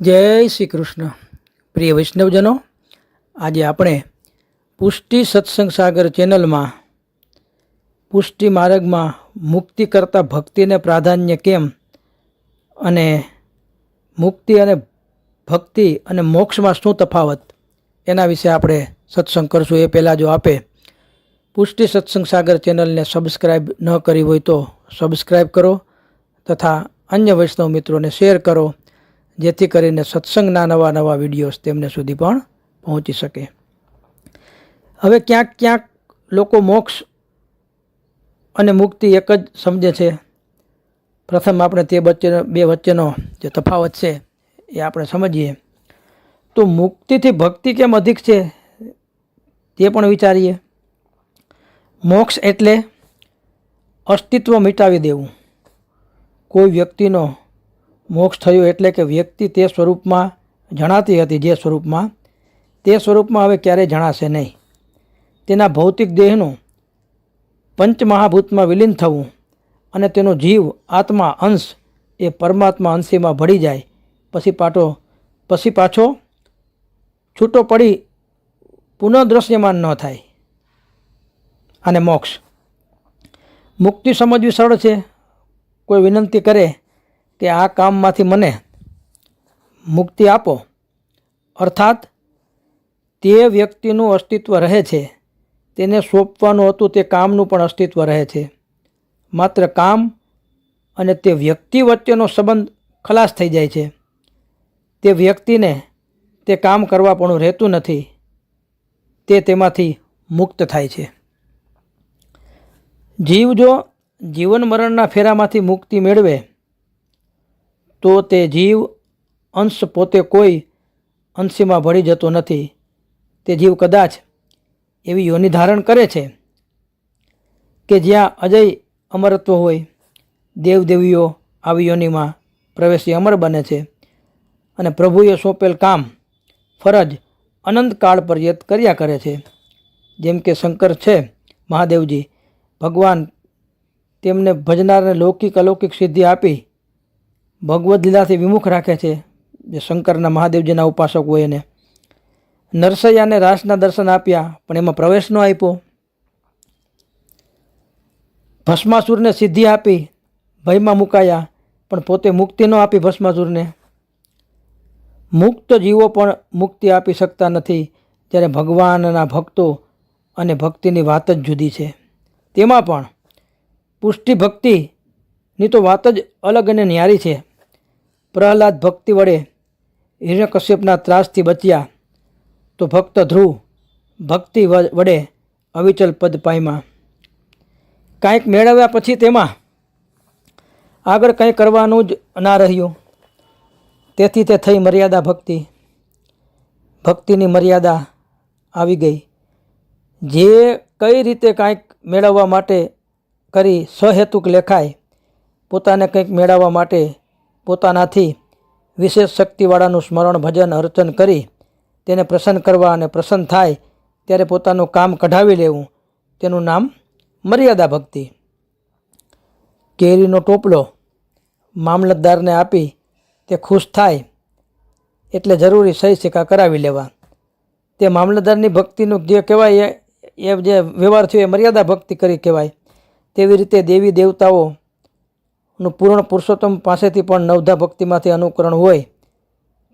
જય શ્રી કૃષ્ણ. પ્રિય વૈષ્ણવજનો, આજે આપણે પુષ્ટિ સત્સંગ સાગર ચેનલમાં પુષ્ટિ માર્ગમાં મુક્તિ કરતા ભક્તિને પ્રાધાન્ય કેમ અને મુક્તિ અને ભક્તિ અને મોક્ષમાં શું તફાવત એના વિશે આપણે સત્સંગ કરશું. એ પહેલાં જો આપે પુષ્ટિ સત્સંગ સાગર ચેનલને સબસ્ક્રાઈબ ન કરી હોય તો સબસ્ક્રાઈબ કરો તથા અન્ય વૈષ્ણવ મિત્રોને શેર કરો. જેથી કરીને સત્સંગના નવા નવા વિડીયોઝ તેમને સુધી પણ પહોંચી શકે. હવે ક્યાંક ક્યાંક લોકો મોક્ષ અને મુક્તિ એક જ સમજે છે. પ્રથમ આપણે તે વચ્ચે બે વચ્ચેનો જે તફાવત છે એ આપણે સમજીએ. તો મુક્તિથી ભક્તિ કેમ અધિક છે? તે પણ વિચારીએ. મોક્ષ એટલે અસ્તિત્વ મિટાવી દેવું. કોઈ વ્યક્તિનો મોક્ષ થયો એટલે કે વ્યક્તિ તે સ્વરૂપમાં જણાતી હતી જે સ્વરૂપમાં, તે સ્વરૂપમાં હવે ક્યારેય જણાશે નહીં. તેના ભૌતિક દેહનું પંચમહાભૂતમાં વિલીન થવું અને તેનો જીવ, આત્મા, અંશ એ પરમાત્મા અંશીમાં ભળી જાય. પછી પાટો પછી પાછો છૂટો પડી પુનઃ દ્રશ્યમાન ન થાય. અને મોક્ષ. મુક્તિ સમજવી સરળ છે. કોઈ વિનંતી કરે કે આ કામમાંથી મને મુક્તિ આપો. અર્થાત, તે વ્યક્તિનું અસ્તિત્વ રહે છે, તેને સોંપવાનું હતું તે કામનું પણ અસ્તિત્વ રહે છે. માત્ર કામ અને તે વ્યક્તિ વચ્ચેનો સંબંધ ખલાસ થઈ જાય છે. તે વ્યક્તિને તે કામ કરવા પણ રહેતું નથી. તે તેમાંથી મુક્ત થાય છે. જીવ જો જીવન મરણના ફેરામાંથી મુક્તિ મેળવે તો તે જીવ અંશ પોતે કોઈ અંશીમાં ભળી જતો નથી. તે જીવ કદાચ એવી યોનિ ધારણ કરે છે કે જ્યાં અજય અમરત્વ હોય. દેવદેવીઓ આવી યોનિમાં પ્રવેશી અમર બને છે અને પ્રભુએ સોંપેલ કામ ફરજ અનંતકાળ પર્યત કર્યા કરે છે. જેમ કે શંકર છે, મહાદેવજી, ભગવાન તેમને ભજનારને લૌકિક અલૌકિક સિદ્ધિ આપી ભગવદ્ લીલાથી વિમુખ રાખે છે જે શંકરના મહાદેવજીના ઉપાસક હોય એને. નરસૈયાને રાસના દર્શન આપ્યા, પણ એમાં પ્રવેશ ન આપ્યો. ભસ્માસુરને સિદ્ધિ આપી, ભયમાં મુકાયા, પણ પોતે મુક્તિ ન આપી ભસ્માસુરને. મુક્ત જીવો પણ મુક્તિ આપી શકતા નથી, જ્યારે ભગવાનના ભક્તો અને ભક્તિની વાત જ જુદી છે. તેમાં પણ પુષ્ટિ ભક્તિની તો વાત જ અલગ અને ન્યારી છે. પ્રહલાદ ભક્તિ વડે હિરણ્યકશ્યપના ત્રાસથી બચ્યા, તો ભક્ત ધ્રુવ ભક્તિ વડે અવિચલ પદ પાયમાં. કાંઈક મેળવ્યા પછી તેમાં આગળ કંઈ કરવાનું જ ના રહ્યું. તેથી તે થઈ મર્યાદા ભક્તિ. ભક્તિની મર્યાદા આવી ગઈ. જે કઈ રીતે કાંઈક મેળવવા માટે કરી, સહેતુક લેખાય, પોતાને કંઈક મેળવવા માટે પોતાનાથી વિશેષ શક્તિવાળાનું સ્મરણ, ભજન, અર્ચન કરી તેને પ્રસન્ન કરવા અને પ્રસન્ન થાય ત્યારે પોતાનું કામ કઢાવી લેવું. તેનું નામ મર્યાદા ભક્તિ. કેરીનો ટોપલો મામલતદારને આપી તે ખુશ થાય એટલે જરૂરી સહી સિક્કા કરાવી લેવા. તે મામલતદારની ભક્તિનું જે કહેવાય એ જે વ્યવહાર થયો એ મર્યાદા ભક્તિ કરી કહેવાય. તેવી રીતે દેવી દેવતાઓનું પૂર્ણ પુરુષોત્તમ પાસેથી પણ નવધા ભક્તિમાંથી અનુકરણ હોય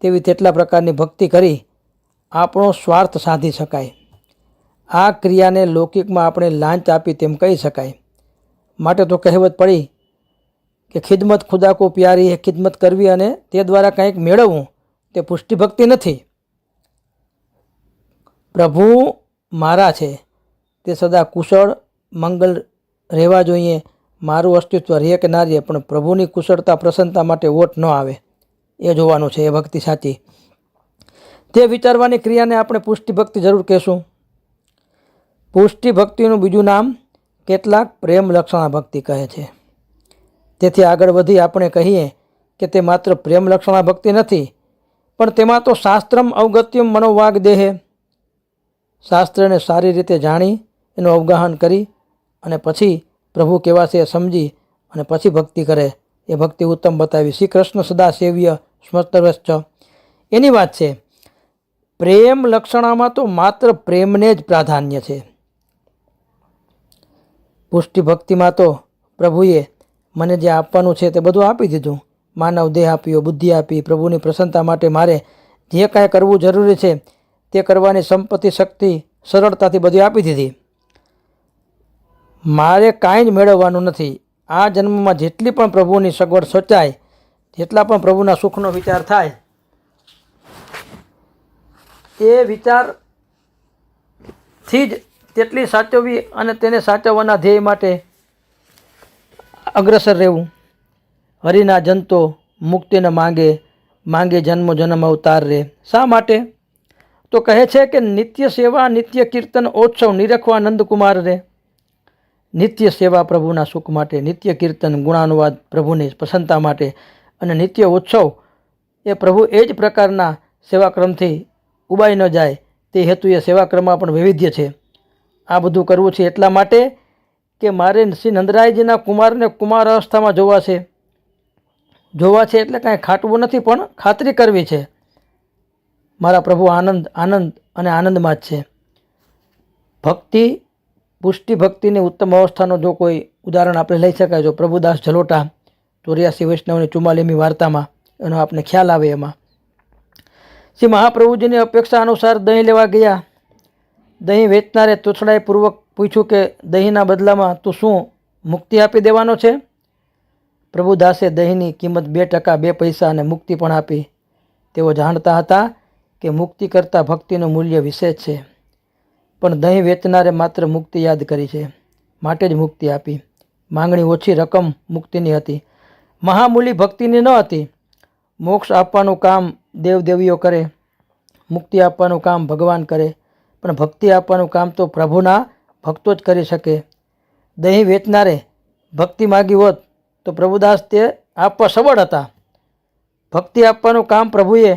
તેવી તેટલા પ્રકારની ભક્તિ કરી આપણો સ્વાર્થ સાધી શકાય. આ ક્રિયાને લૌકિકમાં આપણે લાંચ આપી તેમ કહી શકાય. માટે તો કહેવત પડી કે ખિદમત ખુદા કો પ્યારી એ ખિદમત કરવી અને તે દ્વારા કંઈક મેળવવું તે પુષ્ટિભક્તિ નથી. પ્રભુ મારા છે. તે સદા કુશળ, મંગલ રહેવા જોઈએ. મારું અસ્તિત્વ રહે કે ના રહે, પણ પ્રભુની કુશળતા, પ્રસન્નતા માટે વોટ ન આવે. એ જોવાનું છે, એ ભક્તિ સાચી. તે વિચારવાની ક્રિયાને આપણે પુષ્ટિ ભક્તિ જરૂર કહેશું. પુષ્ટિ ભક્તિનું બીજું નામ કેટલાક પ્રેમ લક્ષણા ભક્તિ કહે છે. તેથી આગળ વધી આપણે કહીએ કે તે માત્ર પ્રેમ લક્ષણા ભક્તિ નથી, પણ તેમાં તો શાસ્ત્રમ અવગત્યમ મનોવાગ દેહે. શાસ્ત્રને સારી રીતે જાણી, એનું અવગાહન કરી અને પછી પ્રભુ કેવા છે એ સમજી અને પછી ભક્તિ કરે. એ ભક્તિ ઉત્તમ બતાવી. શ્રી કૃષ્ણ સદા સેવ્ય સ્મર્તરશ્ચ. એની વાત છે, પ્રેમ લક્ષણામાં તો માત્ર પ્રેમને જ પ્રાધાન્ય છે. પુષ્ટિ ભક્તિમાં તો પ્રભુએ મને જે આપવાનું છે તે બધું આપી દીધું. માનવ દેહ આપ્યો, બુદ્ધિ આપી, પ્રભુની પ્રસન્નતા માટે મારે જે કાંઈ કરવું જરૂરી છે તે કરવાની સંપત્તિ, શક્તિ, સરળતાથી બધી આપી દીધી. મારે કાંઈ જ મેળવવાનું નથી. આ જન્મમાં જેટલી પણ પ્રભુની સગવડ સોચાય જેટલા પણ પ્રભુના સુખનો વિચાર થાય, એ વિચારથી જ તેટલી સાચવવી અને તેને સાચવવાના ધ્યેય માટે અગ્રસર રહેવું. હરિના જંતો મુક્તિને માંગે માંગે જન્મ જન્મ અવતાર રે. શા માટે? તો કહે છે કે નિત્ય સેવા, નિત્ય કીર્તન ઓત્સવ નિરખવા નંદકુમાર રે. નિત્ય સેવા પ્રભુના સુખ માટે, નિત્ય કીર્તન, ગુણાનુવાદ પ્રભુની પ્રસન્નતા માટે અને નિત્ય ઉત્સવ, એ પ્રભુ એ જ પ્રકારના સેવાક્રમથી ઉબાઈ ન જાય. તે હેતુએ સેવાક્રમમાં પણ વૈવિધ્ય છે. આ બધું કરવું છે એટલા માટે કે મારે શ્રી નંદરાયજીના કુમારને કુમાર અવસ્થામાં જોવા છે. જોવા છે એટલે કાંઈ ખાટવું નથી, પણ ખાતરી કરવી છે. મારા પ્રભુ આનંદ આનંદ અને આનંદમાં જ છે. ભક્તિ પુષ્ટિ ભક્તિની ઉત્તમ અવસ્થાનો જો કોઈ ઉદાહરણ આપણે લઈ શકાય, જો પ્રભુદાસ જલોટા ચોર્યાસી વૈષ્ણવની ચુમ્માલીમી વાર્તામાં એનો આપને ખ્યાલ આવે એમાં. શ્રી મહાપ્રભુજીની અપેક્ષા અનુસાર દહીં લેવા ગયા. દહીં વેચનારે પૂર્વક પૂછ્યું કે, દહીંના બદલામાં તું શું મુક્તિ આપી દેવાનો છે? પ્રભુદાસે દહીંની કિંમત બે ટકા, બે પૈસા અને મુક્તિ પણ આપી. તેઓ જાણતા હતા કે મુક્તિ કરતાં ભક્તિનું મૂલ્ય વિશેષ છે. પણ દહીં વેચનારે માત્ર મુક્તિ યાદ કરી છે. માટે જ મુક્તિ આપી. માંગણી ઓછી રકમ મુક્તિની હતી. મહામૂલી ભક્તિની ન હતી. મોક્ષ આપવાનું કામ દેવદેવીઓ કરે. મુક્તિ આપવાનું કામ ભગવાન કરે. પણ ભક્તિ આપવાનું કામ તો પ્રભુના ભક્તો જ કરી શકે. દહીં વેચનારે ભક્તિ માગી હોત તો પ્રભુદાસ તે આપવા સબળ હતા. ભક્તિ આપવાનું કામ પ્રભુએ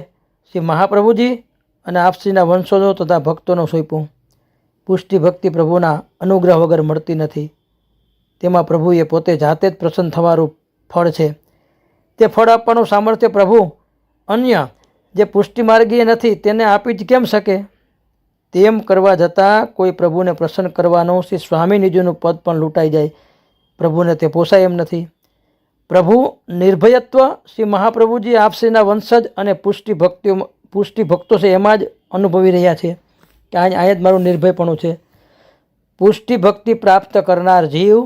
શ્રી મહાપ્રભુજી અને આપશ્રીના વંશજો તથા ભક્તોનો સોંપ્યું. પુષ્ટિ ભક્તિ પ્રભુના અનુગ્રહ વગર મળતી નથી. તેમાં પ્રભુએ પોતે જાતે જ પ્રસન્ન થવાનું ફળ છે. તે ફળ આપવાનું સામર્થ્ય પ્રભુ, અન્ય જે પુષ્ટિ માર્ગીય નથી, તેને આપી જ કેમ શકે? તેમ કરવા જતાં કોઈ પ્રભુને પ્રસન્ન કરવાનું શ્રી સ્વામીનિજીનું પદ પણ લૂંટાઈ જાય. પ્રભુને તે પોસાય એમ નથી. પ્રભુ નિર્ભયત્વ શ્રી મહાપ્રભુજી આપશ્રીના વંશજ અને પુષ્ટિ ભક્તિઓ પુષ્ટિ ભક્તો છે એમાં જ અનુભવી રહ્યા છે. કે અહીંયા જ મારું નિર્ભયપણું છે. પુષ્ટિ ભક્તિ પ્રાપ્ત કરનાર જીવ,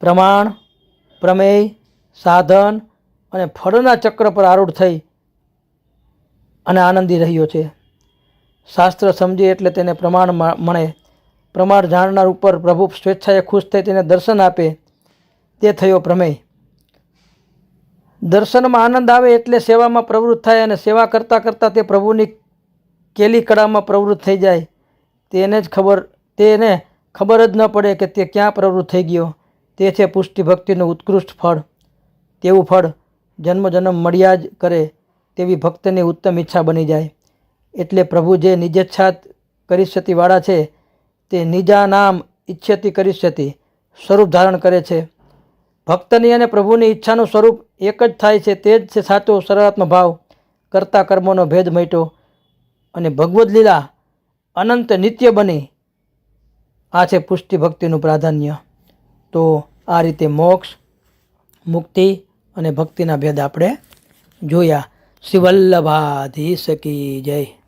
પ્રમાણ, પ્રમેય, સાધન અને ફળના ચક્ર પર આરૂઢ થઈ અને આનંદી રહ્યો છે. શાસ્ત્ર સમજે એટલે તેને પ્રમાણ મળે. પ્રમાણ જાણનાર ઉપર પ્રભુ સ્વેચ્છાએ ખુશ થઈ તેને દર્શન આપે. તે થયો પ્રમેય. દર્શનમાં આનંદ આવે એટલે સેવામાં પ્રવૃત્ત થાય અને સેવા કરતાં કરતાં તે પ્રભુની કેલી કળામાં પ્રવૃત્ત થઈ જાય, તેને જ ખબર, તેને ખબર જ ન પડે કે તે ક્યાં પ્રવૃત્ત થઈ ગયો. તે છે પુષ્ટિ ભક્તિનું ઉત્કૃષ્ટ ફળ. તેવું ફળ જન્મ જન્મ મળ્યા જ કરે તેવી ભક્તની ઉત્તમ ઈચ્છા બની જાય. એટલે પ્રભુ જે નિજેચ્છાત કરિષ્યતિવાળા છે, તે નિજા નામ ઈચ્છતી કરિષ્યતિ સ્વરૂપ ધારણ કરે છે. ભક્તની અને પ્રભુની ઈચ્છાનું સ્વરૂપ એક જ થાય છે, તે જ છે સાચો સરળાત્મ ભાવ. કરતા કર્મોનો ભેદ મટ્યો અને ભગવદ્ લીલા અનંત નિત્ય બની. આ છે પુષ્ટિ ભક્તિનું પ્રાધાન્ય. તો આ રીતે મોક્ષ, મુક્તિ અને ભક્તિના ભેદ આપણે જોયા. શ્રી વલ્લભાધીશ કી જય.